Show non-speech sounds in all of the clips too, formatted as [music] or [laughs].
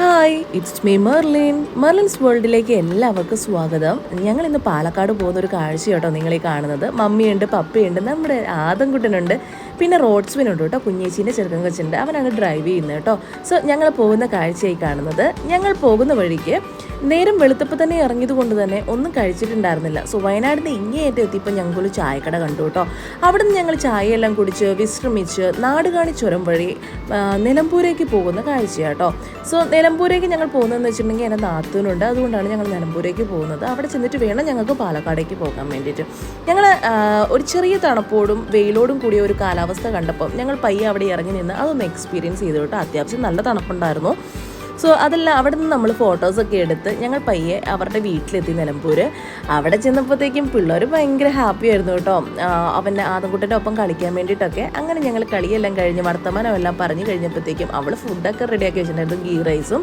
[gasps] [gasps] Ha! [laughs] Hi it's me Merlin. Merlin's വേൾഡിലേക്ക് എല്ലാവർക്കും സ്വാഗതം. ഞങ്ങൾ ഇന്ന് പാലക്കാട് പോകുന്ന ഒരു കാഴ്ച കേട്ടോ നിങ്ങൾ ഈ കാണുന്നത്. മമ്മിയുണ്ട് പപ്പയുണ്ട് നമ്മുടെ ആദംകുട്ടനുണ്ട് പിന്നെ റോഡ്സ്മിനുണ്ട് കേട്ടോ കുഞ്ഞേച്ചീന്റെ ചെറുക്കൻ കൊച്ചുണ്ട് അവനാണ് ഡ്രൈവ് ചെയ്യുന്നത് കേട്ടോ. സോ ഞങ്ങൾ പോകുന്ന കാഴ്ചയായി കാണുന്നത്. ഞങ്ങൾ പോകുന്ന വഴിക്ക് നേരം വെളുത്തപ്പോൾ തന്നെ ഇറങ്ങിയത് കൊണ്ട് തന്നെ ഒന്നും കഴിച്ചിട്ടുണ്ടായിരുന്നില്ല. സോ വയനാട് നിന്ന് ഇങ്ങേയറ്റം എത്തിയപ്പോൾ ഞങ്ങൾക്കൊരു ചായക്കട കണ്ടു കേട്ടോ. അവിടെ നിന്ന് ഞങ്ങൾ ചായയെല്ലാം കുടിച്ച് വിശ്രമിച്ച് നാടുകാണി ചുരം വഴി നിലമ്പൂരേക്ക് പോകുന്ന കാഴ്ചയാട്ടോ. സോ നിലമ്പൂരേക്ക് ഞങ്ങൾ പോകുന്നതെന്ന് വെച്ചിട്ടുണ്ടെങ്കിൽ എന്റെ നാത്തൂനുണ്ട്. അതുകൊണ്ടാണ് ഞങ്ങൾ നിലമ്പൂരേക്ക് പോകുന്നത്. അവിടെ ചെന്നിട്ട് വേണം ഞങ്ങൾക്ക് പാലക്കാടേക്ക് പോകാൻ വേണ്ടിയിട്ട്. ഞങ്ങൾ ഒരു ചെറിയ തണുപ്പോടും വെയിലോടും കൂടിയ ഒരു കാലാവസ്ഥ കണ്ടപ്പം ഞങ്ങൾ പയ്യെ അവിടെ ഇറങ്ങി നിന്ന് അതൊന്ന് എക്സ്പീരിയൻസ് ചെയ്തു കേട്ടോ. അത്യാവശ്യം നല്ല തണുപ്പുണ്ടായിരുന്നു. സോ അതെല്ലാം അവിടെ നിന്ന് നമ്മൾ ഫോട്ടോസൊക്കെ എടുത്ത് ഞങ്ങൾ പയ്യെ അവരുടെ വീട്ടിലെത്തി നിലമ്പൂർ അവിടെ ചെന്നപ്പോഴത്തേക്കും പിള്ളേർ ഭയങ്കര ഹാപ്പി ആയിരുന്നു കേട്ടോ. അവന്റെ ആദംകുട്ടന്റെ ഒപ്പം കളിക്കാൻ വേണ്ടിയിട്ടൊക്കെ അങ്ങനെ ഞങ്ങൾ കളിയെല്ലാം കഴിഞ്ഞ് വർത്തമാനം എല്ലാം പറഞ്ഞു കഴിഞ്ഞപ്പോഴത്തേക്കും അവൾ ഫുഡൊക്കെ റെഡിയാക്കി വെച്ചിട്ടുണ്ടായിരുന്നു ഗീ റൈസും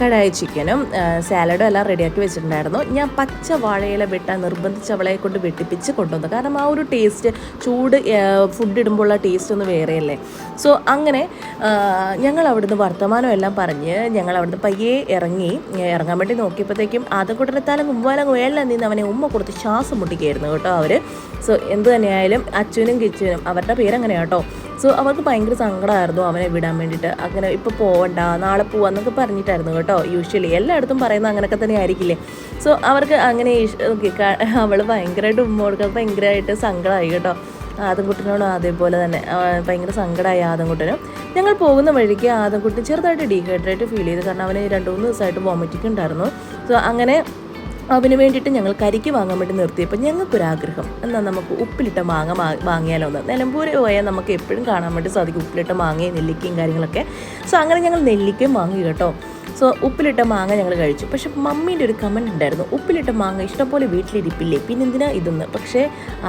കടായി ചിക്കനും സാലഡും എല്ലാം റെഡിയാക്കി വെച്ചിട്ടുണ്ടായിരുന്നു. ഞാൻ പച്ച വാഴയില വെട്ടാൻ നിർബന്ധിച്ച് അവളെ കൊണ്ട് വെട്ടിപ്പിച്ച് കൊണ്ടുവന്നു. കാരണം ആ ഒരു ടേസ്റ്റ് ചൂട് ഫുഡ് ഇടുമ്പോഴുള്ള ടേസ്റ്റ് ഒന്ന് വേറെയല്ലേ. സോ അങ്ങനെ ഞങ്ങൾ അവിടുന്ന് വർത്തമാനം എല്ലാം പറഞ്ഞ് ഞങ്ങൾ അവിടുന്ന് പയ്യെ ഇറങ്ങി ഇറങ്ങാൻ വേണ്ടി നോക്കിയപ്പോഴത്തേക്കും അത് കൊണ്ടിരത്താലും മുമ്പാലും വേള നിന്ന് അവനെ ഉമ്മ കൊടുത്ത് ശ്വാസം മുട്ടിക്കായിരുന്നു കേട്ടോ അവർ സോ എന്ത് തന്നെയായാലും അച്ഛനും കിച്ചനും അവരുടെ പേരങ്ങനെയാണ് കേട്ടോ. സോ അവർക്ക് ഭയങ്കര സങ്കടമായിരുന്നു അവനെ വിടാൻ വേണ്ടിയിട്ട്. അങ്ങനെ ഇപ്പോൾ പോവണ്ട നാളെ പോവാന്നൊക്കെ പറഞ്ഞിട്ടായിരുന്നു കേട്ടോ യൂഷ്വലി എല്ലായിടത്തും പറയുന്നത് അങ്ങനെയൊക്കെ തന്നെ ആയിരിക്കില്ലേ? സോ അവർക്ക് അങ്ങനെ അവൾ ഭയങ്കരമായിട്ട് ഉമ്മ കൊടുക്കാൻ ഭയങ്കരമായിട്ട് സങ്കടമായി കേട്ടോ. ആദംകുട്ടനോടും അതേപോലെ തന്നെ ഭയങ്കര സങ്കടമായി ആദംകുട്ടനും. ഞങ്ങൾ പോകുന്ന വഴിക്ക് ആദംകുട്ടൻ ചെറുതായിട്ട് ഡീഹൈഡ്രേറ്റ് ഫീൽ ചെയ്തു. കാരണം അവന് രണ്ട് മൂന്ന് ദിവസമായിട്ട് വോമിറ്റിംഗ് ഉണ്ടായിരുന്നു. സോ അങ്ങനെ അവന് വേണ്ടിയിട്ട് ഞങ്ങൾ കരിക്ക് വാങ്ങാൻ വേണ്ടി നിർത്തിയപ്പോൾ ഞങ്ങൾക്കൊരാഗ്രഹം. എന്നാൽ നമുക്ക് ഉപ്പിലിട്ട മാങ്ങ വാങ്ങിയാലോ എന്ന്. നിലമ്പൂർ പോയാൽ നമുക്ക് എപ്പോഴും കാണാൻ വേണ്ടി സാധിക്കും. ഉപ്പിലിട്ട മാങ്ങയും നെല്ലിക്കയും കാര്യങ്ങളൊക്കെ. സോ അങ്ങനെ ഞങ്ങൾ നെല്ലിക്കയും വാങ്ങി കേട്ടോ. സോ ഉപ്പിലിട്ട മാങ്ങ ഞങ്ങൾ കഴിച്ചു. പക്ഷെ മമ്മീന്റെ ഒരു കമന്റ് ഉണ്ടായിരുന്നു. ഉപ്പിലിട്ട മാങ്ങ ഇഷ്ടംപോലെ വീട്ടിലിരിപ്പില്ലേ? പിന്നെ എന്തിനാ ഇതെന്ന്? പക്ഷേ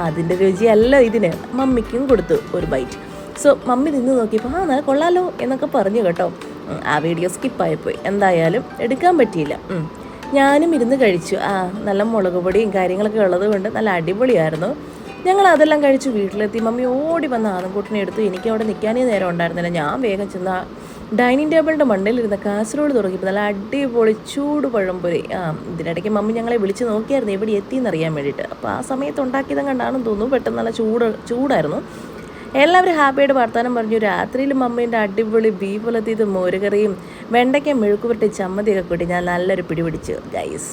അതിന്റെ രുചിയല്ല ഇതിന്. മമ്മിക്കും കൊടുത്തു ഒരു ബൈറ്റ് സോ മമ്മി നിന്ന് നോക്കിയപ്പോൾ ആ നല്ല കൊള്ളാലോ എന്നൊക്കെ പറഞ്ഞു കേട്ടോ. ആ വീഡിയോ സ്കിപ്പായിപ്പോയി എന്തായാലും എടുക്കാൻ പറ്റിയില്ല. ഞാനും ഇരുന്ന് കഴിച്ചു. ആ നല്ല മുളക് പൊടിയും കാര്യങ്ങളൊക്കെ ഉള്ളത് കൊണ്ട് നല്ല അടിപൊളിയായിരുന്നു. ഞങ്ങൾ അതെല്ലാം കഴിച്ചു വീട്ടിലെത്തി. മമ്മി ഓടി വന്ന ആദംകൂട്ടിനെ എടുത്തു. എനിക്ക് അവിടെ നിൽക്കാനേ നേരം ഉണ്ടായിരുന്നില്ല. ഞാൻ വേഗം ചെന്ന ഡൈനിങ് ടേബിളിന്റെ മണ്ടയിലിരുന്ന കാസറോഡ് തുടങ്ങിയപ്പോൾ നല്ല അടിപൊളി ചൂട് പഴംപൊരി. ആ ഇതിനിടയ്ക്ക് മമ്മി ഞങ്ങളെ വിളിച്ച് നോക്കിയായിരുന്നു എവിടെ എത്തിയെന്നറിയാൻ വേണ്ടിയിട്ട്. അപ്പോൾ ആ സമയത്ത് ഉണ്ടാക്കിയതും കണ്ടാണെന്ന് തോന്നുന്നു. പെട്ടെന്ന് നല്ല ചൂട് ചൂടായിരുന്നു. എല്ലാവരും ഹാപ്പിയായിട്ട് വർത്താനം പറഞ്ഞു. രാത്രിയിൽ മമ്മീന്റെ അടിപൊളി ബീഫ് പുലത്തിയത് മോരുകറിയും വെണ്ടയ്ക്ക മെഴുക്കുപുരട്ടി ചമ്മന്തിയൊക്കെ കൂട്ടി ഞാൻ നല്ലൊരു പിടി പിടിച്ചു ഗൈസ്